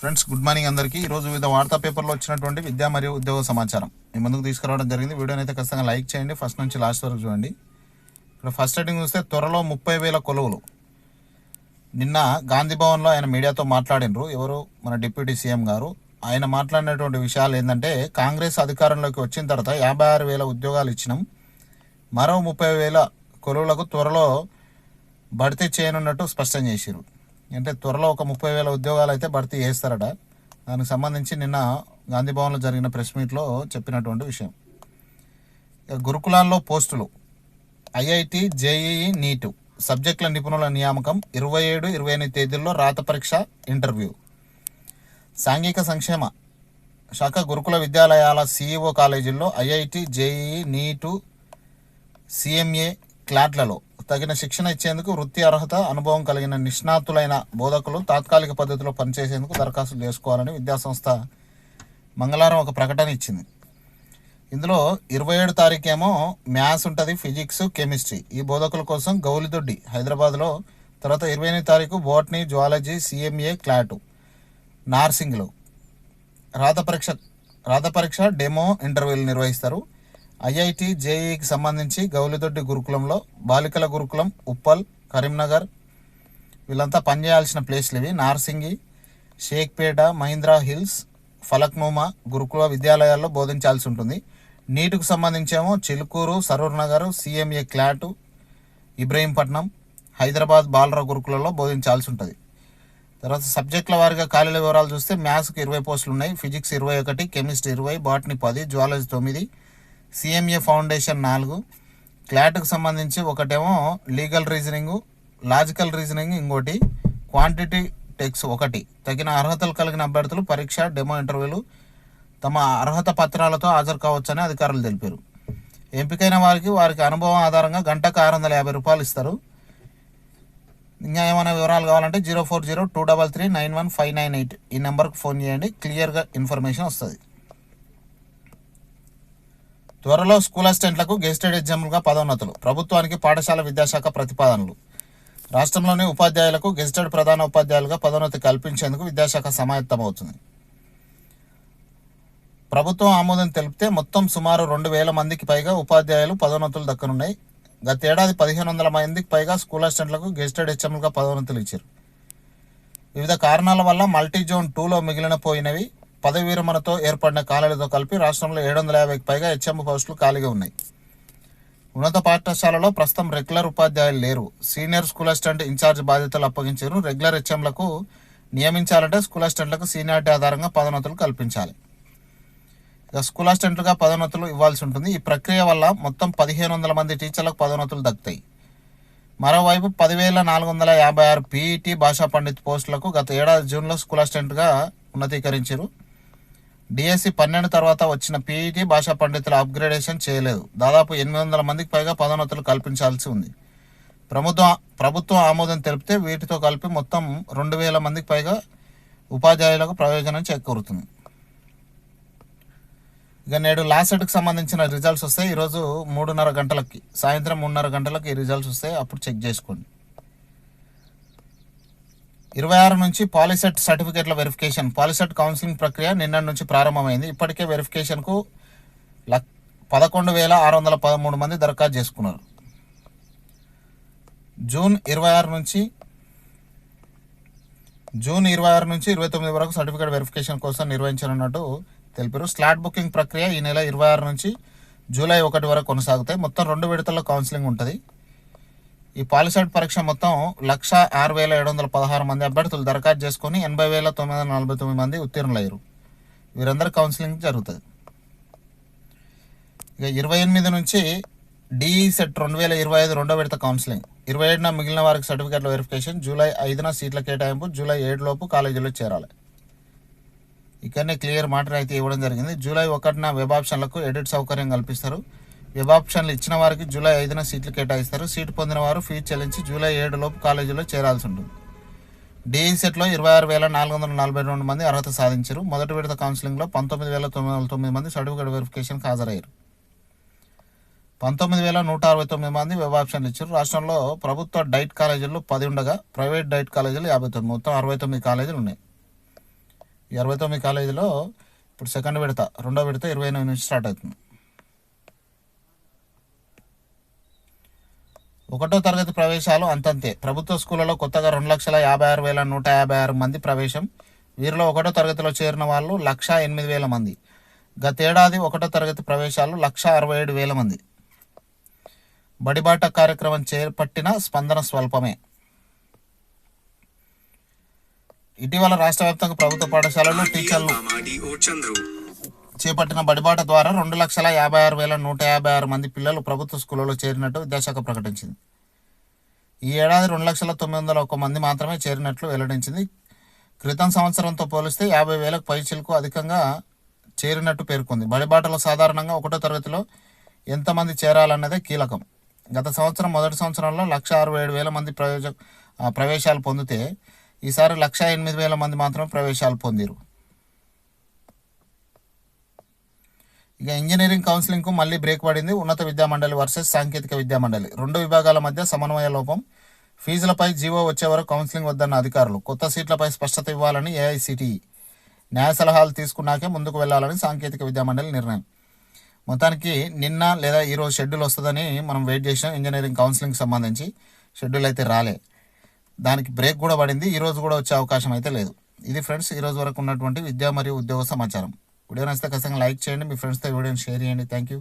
Friends good morning అందరికీ. ఈరోజు వివిధ వార్తా పేపర్లో వచ్చినటువంటి విద్యా మరియు ఉద్యోగ సమాచారం. మీ ముందుకు తీసుకురావడం జరిగింది. వీడియోని అయితే ఖచ్చితంగా లైక్ చేయండి. ఫస్ట్ నుంచి లాస్ట్ వరకు చూడండి. ఇక్కడ ఫస్ట్ హెడ్డింగ్ చూస్తే త్వరలో ముప్పై వేల కొలువులు. నిన్న గాంధీ భవన్లో ఆయన మీడియాతో మాట్లాడినరు. ఎవరు? మన డిప్యూటీ సీఎం గారు. ఆయన మాట్లాడినటువంటి విషయాలు ఏంటంటే కాంగ్రెస్ అధికారంలోకి వచ్చిన తర్వాత యాభై ఆరు వేల ఉద్యోగాలు ఇచ్చినాం. మరో ముప్పై వేల కొలువులకు త్వరలో భర్తీ చేయనున్నట్టు స్పష్టం చేశారు అంటే త్వరలో ఒక ముప్పై వేల ఉద్యోగాలు అయితే భర్తీ చేస్తారట. దానికి సంబంధించి నిన్న గాంధీ భవన్లో జరిగిన ప్రెస్ మీట్లో చెప్పినటువంటి విషయం. గురుకులాల్లో పోస్టులు. ఐఐటి జేఈఈ నీటు. సబ్జెక్టుల నిపుణుల నియామకం ఇరవై ఏడు ఇరవై ఎనిమిది తేదీల్లో రాత పరీక్ష ఇంటర్వ్యూ. సాంఘిక సంక్షేమ. శాఖ గురుకుల విద్యాలయాల సిఇఓ కాలేజీల్లో ఐఐటి జేఈఈ నీటు సిఎంఏ క్లాట్లలో తగిన శిక్షణ ఇచ్చేందుకు వృత్తి అర్హత అనుభవం కలిగిన నిష్ణాతులైన బోధకులు తాత్కాలిక పద్ధతిలో పనిచేసేందుకు దరఖాస్తు చేసుకోవాలని విద్యాసంస్థ మంగళవారం ఒక ప్రకటన ఇచ్చింది. ఇందులో ఇరవై ఏడు తారీఖేమో మ్యాథ్స్ ఉంటుంది ఫిజిక్స్ కెమిస్ట్రీ. ఈ బోధకుల కోసం గౌలిదొడ్డి హైదరాబాద్లో తర్వాత ఇరవై ఎనిమిది తారీఖు బోటనీ జువాలజీ సిఎంఏ క్లాటు నార్సింగ్లో. రాత పరీక్ష రాత పరీక్ష డెమో ఇంటర్వ్యూలు నిర్వహిస్తారు. ఐఐటి జేఈకి సంబంధించి గౌలిదొడ్డి గురుకులంలో బాలికల గురుకులం ఉప్పల్ కరీంనగర్ వీళ్ళంతా పనిచేయాల్సిన ప్లేస్లు ఇవి. నార్సింగి షేక్పేట మహీంద్రా హిల్స్ ఫలక్నూమా గురుకుల విద్యాలయాల్లో బోధించాల్సి ఉంటుంది. నీటుకు సంబంధించేమో చిలుకూరు సరూర్ నగర్ సిఎంఏ క్లాటు ఇబ్రహీంపట్నం హైదరాబాద్ బాలరావు గురుకులలో బోధించాల్సి ఉంటుంది. తర్వాత సబ్జెక్టుల వారిగా ఖాళీల వివరాలు చూస్తే మ్యాథ్స్కి ఇరవై పోస్టులు ఉన్నాయి ఫిజిక్స్ ఇరవై ఒకటి కెమిస్ట్రీ ఇరవై బాటనీ పది జువాలజీ తొమ్మిది సిఎంఏ ఫౌండేషన్ నాలుగు క్లాట్కు సంబంధించి ఒకటేమో లీగల్ రీజనింగ్ లాజికల్ రీజనింగ్ ఇంకోటి క్వాంటిటీ టెక్స్ ఒకటి. తగిన అర్హతలు కలిగిన అభ్యర్థులు పరీక్ష డెమో ఇంటర్వ్యూలు తమ అర్హత పత్రాలతో హాజరు కావచ్చని అధికారులు తెలిపారు. ఎంపికైన వారికి వారికి అనుభవం ఆధారంగా గంటకు ఆరు వందల యాభై రూపాయలు ఇస్తారు. ఇంకా ఏమైనా వివరాలు కావాలంటే zero four zero two double three nine one five nine eight ఈ నెంబర్కి ఫోన్ చేయండి. క్లియర్గా ఇన్ఫర్మేషన్ వస్తుంది. త్వరలో స్కూల్ అసిస్టెంట్లకు గెస్టెడ్ ఎగ్జామ్లుగా పదోన్నతులు ప్రభుత్వానికి పాఠశాల విద్యాశాఖ ప్రతిపాదనలు. రాష్ట్రంలోని ఉపాధ్యాయులకు గెస్టెడ్ ప్రధాన ఉపాధ్యాయులుగా పదోన్నతి కల్పించేందుకు విద్యాశాఖ సమాయత్తమవుతుంది. ప్రభుత్వం ఆమోదం తెలిపితే మొత్తం సుమారు రెండు వేల మందికి పైగా ఉపాధ్యాయులు పదోన్నతులు దక్కనున్నాయి. గతేడాది పదిహేను వందల మందికి పైగా స్కూల్ అసిస్టెంట్లకు గెస్టెడ్ హెచ్ఎంలుగా పదోన్నతులు ఇచ్చారు. వివిధ కారణాల వల్ల మల్టీ జోన్ టూలో మిగిలిన పోయినవి పదవి విరమణతో ఏర్పడిన ఖాళీలతో కలిపి రాష్ట్రంలో ఏడు వందల యాభైకి పైగా హెచ్ఎం పోస్టులు ఖాళీగా ఉన్నాయి. ఉన్నత పాఠశాలలో ప్రస్తుతం రెగ్యులర్ ఉపాధ్యాయులు లేరు. సీనియర్ స్కూల్ అసిస్టెంట్ ఇన్ఛార్జ్ బాధ్యతలు అప్పగించారు. రెగ్యులర్ హెచ్ఎంలకు నియమించాలంటే స్కూల్ అసిస్టెంట్లకు సీనియారిటీ ఆధారంగా పదోన్నతులు కల్పించాలి. ఇక స్కూల్ అసిస్టెంట్లుగా పదోన్నతులు ఇవ్వాల్సి ఉంటుంది. ఈ ప్రక్రియ వల్ల మొత్తం పదిహేను వందల మంది టీచర్లకు పదోన్నతులు దక్కుతాయి మరోవైపు పదివేల నాలుగు వందల యాభై ఆరు పీఈటీ భాషా పండిత్ పోస్టులకు గత ఏడాది జూన్లో స్కూల్ అసిస్టెంట్గా ఉన్నతీకరించారు. డిఎస్సి పన్నెండు తర్వాత వచ్చిన పీఈటీ భాషా పండితుల అప్గ్రేడేషన్ చేయలేదు. దాదాపు ఎనిమిది వందల మందికి పైగా పదోన్నతులు కల్పించాల్సి ఉంది. ప్రభుత్వం ప్రభుత్వం ఆమోదం తెలిపితే వీటితో కలిపి మొత్తం రెండు వేల మందికి పైగా ఉపాధ్యాయులకు ప్రయోజనం చేకూరుతుంది. ఇక నేడు లాసెట్కి సంబంధించిన రిజల్ట్స్ వస్తాయి. ఈరోజు మూడున్నర గంటలకి సాయంత్రం మూడున్నర గంటలకు ఈ రిజల్ట్స్ వస్తాయి. అప్పుడు చెక్ చేసుకోండి. ఇరవై ఆరు నుంచి పాలిసెట్ సర్టిఫికేట్ల వెరిఫికేషన్ పాలిసెట్ కౌన్సిలింగ్ ప్రక్రియ నిన్న నుంచి ప్రారంభమైంది. ఇప్పటికే వెరిఫికేషన్కు లక్ పదకొండు వేల ఆరు వందల పదమూడు మంది దరఖాస్తు చేసుకున్నారు. జూన్ ఇరవై ఆరు నుంచి జూన్ ఇరవై ఆరు నుంచి ఇరవై తొమ్మిది వరకు సర్టిఫికేట్ వెరిఫికేషన్ కోసం నిర్వహించనున్నట్టు తెలిపారు. స్లాట్ బుకింగ్ ప్రక్రియ ఈ నెల ఇరవై ఆరు నుంచి జూలై ఒకటి వరకు కొనసాగుతాయి. మొత్తం రెండు విడతల్లో కౌన్సిలింగ్ ఉంటుంది. ఈ పాలిసైడ్ పరీక్ష మొత్తం లక్ష ఆరు వేల ఏడు వందల పదహారు మంది అభ్యర్థులు దరఖాస్తు చేసుకొని ఎనభై వేల తొమ్మిది వందల నలభై తొమ్మిది మంది ఉత్తీర్ణులయ్యారు. వీరందరూ కౌన్సిలింగ్ జరుగుతుంది. ఇక ఇరవై ఎనిమిది నుంచి డిఈ సెట్ రెండు వేల ఇరవై ఐదు రెండో విడత కౌన్సిలింగ్. ఇరవై ఏడున మిగిలిన వారికి సర్టిఫికేట్ల వెరిఫికేషన్ జూలై ఐదున సీట్ల కేటాయింపు జూలై ఏడులోపు కాలేజీలో చేరాలి. ఇక్కడనే క్లియర్ మాట అయితే ఇవ్వడం జరిగింది. జూలై ఒకటిన వెబ్ ఆప్షన్లకు ఎడిట్ సౌకర్యం కల్పిస్తారు. వెబ్ ఆప్షన్లు ఇచ్చిన వారికి జూలై ఐదున సీట్లు కేటాయిస్తారు. సీటు పొందిన వారు ఫీజు చెల్లించి జూలై ఏడు లోపు కాలేజీలో చేరాల్సి ఉంటుంది. డిఈ సెట్లో ఇరవై ఆరు వేల నాలుగు వందల నలభై రెండు మంది అర్హత సాధించారు. మొదటి విడత కౌన్సిలింగ్లో పంతొమ్మిది వేల తొమ్మిది వందల తొమ్మిది మంది సర్టిఫికేట్ వెరిఫికేషన్కి హాజరయ్యారు. పంతొమ్మిది వేల నూట అరవై తొమ్మిది మంది వెబ్ ఆప్షన్లు ఇచ్చారు. రాష్ట్రంలో ప్రభుత్వ డైట్ కాలేజీలు పది ఉండగా ప్రైవేట్ డైట్ కాలేజీలు యాభై తొమ్మిది మొత్తం అరవై తొమ్మిది కాలేజీలు ఉన్నాయి. ఈ అరవై తొమ్మిది కాలేజీలో ఇప్పుడు సెకండ్ విడత రెండో విడత ఇరవై ఎనిమిది నుంచి స్టార్ట్ అవుతుంది. ఒకటో తరగతి ప్రవేశాలు అంతంతే. ప్రభుత్వ స్కూళ్ళలో కొత్తగా రెండు లక్షల యాభై ఆరు వేల నూట యాభై ఆరు మంది ప్రవేశం. వీరిలో ఒకటో తరగతిలో చేరిన వాళ్ళు లక్ష ఎనిమిది వేల మంది. గతేడాది ఒకటో తరగతి ప్రవేశాలు లక్ష అరవై ఏడు వేల మంది. బడిబాట కార్యక్రమం చేపట్టిన స్పందన స్వల్పమే. ఇటీవల రాష్ట్ర వ్యాప్తంగా ప్రభుత్వ పాఠశాలలు టీచర్లు చేపట్టిన బడిబాట ద్వారా రెండు లక్షల యాభై ఆరు వేల నూట యాభై ఆరు మంది పిల్లలు ప్రభుత్వ స్కూళ్ళలో చేరినట్టు విద్యాశాఖ ప్రకటించింది. ఈ ఏడాది రెండు లక్షల తొమ్మిది వందల ఒక్క మంది మాత్రమే చేరినట్లు వెల్లడించింది. క్రితం సంవత్సరంతో పోలిస్తే యాభై వేలకు పైచిలకు అధికంగా చేరినట్టు పేర్కొంది. బడిబాటలో సాధారణంగా ఒకటో తరగతిలో ఎంతమంది చేరాలన్నదే కీలకం. గత సంవత్సరం మొదటి సంవత్సరంలో లక్ష అరవై ఏడు వేల మంది ప్రయోజ ప్రవేశాలు పొందితే ఈసారి లక్ష ఎనిమిది వేల మంది మాత్రమే ప్రవేశాలు పొందిరు. ఇక ఇంజనీరింగ్ కౌన్సిలింగ్కు మళ్ళీ బ్రేక్ పడింది. ఉన్నత విద్యా మండలి వర్సెస్ సాంకేతిక విద్యా మండలి రెండు విభాగాల మధ్య సమన్వయ లోపం. ఫీజులపై జీవో వచ్చే వరకు కౌన్సిలింగ్ వద్దన్న అధికారులు. కొత్త సీట్లపై స్పష్టత ఇవ్వాలని ఏఐసిటిఈ న్యాయ సలహాలు తీసుకున్నాకే ముందుకు వెళ్ళాలని సాంకేతిక విద్యా మండలి నిర్ణయం. మొత్తానికి నిన్న లేదా ఈరోజు షెడ్యూల్ వస్తుందని మనం వెయిట్ చేసాం ఇంజనీరింగ్ కౌన్సిలింగ్ సంబంధించి షెడ్యూల్ అయితే రాలే. దానికి బ్రేక్ కూడా పడింది. ఈరోజు కూడా వచ్చే అవకాశం అయితే లేదు. ఇది ఫ్రెండ్స్ ఈరోజు వరకు ఉన్నటువంటి విద్యా మరియు ఉద్యోగ సమాచారం. వీడియో నచ్చితే ఖచ్చితంగా లైక్ చేయండి. మీ ఫ్రెండ్స్తో వీడియోని షేర్ చేయండి. Thank you